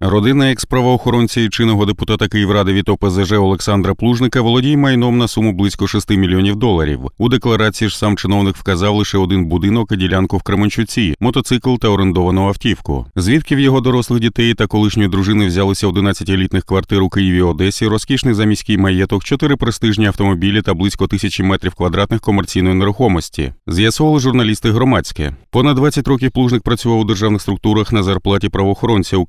Родина екс-правоохоронця чинного депутата Київради від ОПЗЖ Олександра Плужника володіє майном на суму близько 6 мільйонів доларів. У декларації ж сам чиновник вказав лише один будинок і ділянку в Кременчуці, мотоцикл та орендовану автівку. Звідки в його дорослих дітей та колишньої дружини взялися 11 елітних квартир у Києві Одесі, розкішний заміський маєток, чотири престижні автомобілі та близько тисячі метрів квадратних комерційної нерухомості. З'ясували журналісти громадське. Понад 20 років плужник працював у державних структурах на зарплаті правоохоронця у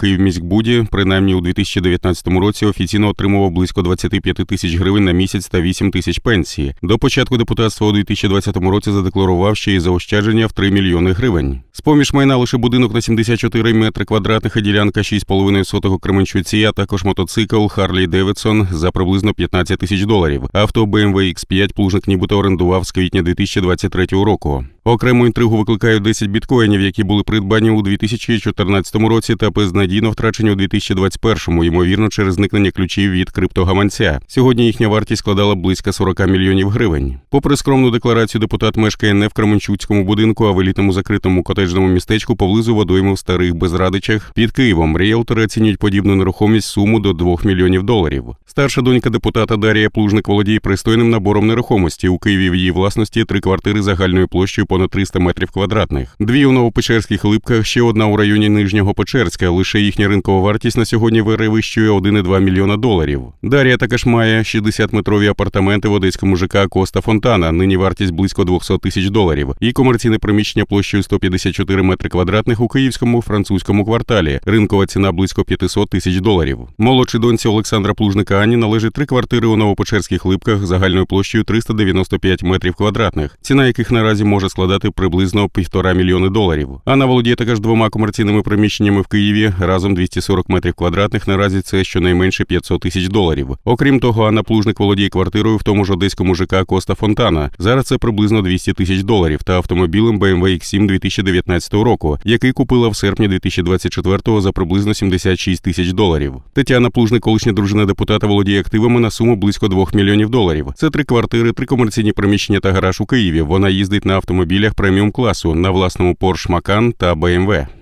Київміськбуді. Принаймні у 2019 році офіційно отримував близько 25 тисяч гривень на місяць та 8 тисяч пенсії. До початку депутатства у 2020 році задекларував ще й заощадження в 3 мільйони гривень. З поміж майна лише будинок на 74 метри квадратних і ділянка 6,5 сотого Кременчуці, а також мотоцикл Харлі Девідсон за приблизно 15 тисяч доларів. Авто BMW X5 плужник нібито орендував з квітня 2023 року. Окрему інтригу викликають 10 біткоїнів, які були придбані у 2014 році та безнадійно втрачені у 2021, ймовірно, через зникнення ключів від криптогаманця. Сьогодні їхня вартість складала близько 40 мільйонів гривень. Попри скромну декларацію, депутат мешкає не в Кременчуцькому будинку, а в елітному закритому котеджному містечку поблизу водойми в старих безрадичах під Києвом. Ріелтори оцінюють подібну нерухомість суму до 2 мільйонів доларів. Старша донька депутата Дарія Плужник володіє пристойним набором нерухомості. У Києві в її власності три квартири загальною площею понад 300 метрів квадратних. Дві у Новопечерських липках, ще одна у районі Нижнього Печерська. Лише їхня ринкова вартість на сьогодні перевищує 1,2 мільйона доларів. Дар'я також має 60-метрові апартаменти в одеському ЖК Коста Фонтана. Нині вартість близько 200 тисяч доларів. І комерційне приміщення площею 154 метри квадратних у київському французькому кварталі. Ринкова ціна близько 500 тисяч доларів. Молодшій доньці Олександра Плужника Ані належить три квартири у Новопечерських липках загальною площею 395 метрів квадратних, ціна яких наразі може складати приблизно півтора мільйони доларів. Анна володіє також двома комерційними приміщеннями в Києві разом 240 метрів квадратних. Наразі це щонайменше 500 тисяч доларів. Окрім того, Анна Плужник володіє квартирою в тому ж одеському ЖК Коста Фонтана. Зараз це приблизно 200 тисяч доларів та автомобілем BMW X7 2019 року, який купила в серпні 2024 за приблизно 76 тисяч доларів. Тетяна Плужник, колишня дружина депутата, володіє активами на суму близько 2 мільйонів доларів. Це три квартири, три комерційні приміщення та гараж у Києві. Вона їздить на автомобілях преміум класу на власному Porsche Macan та BMW.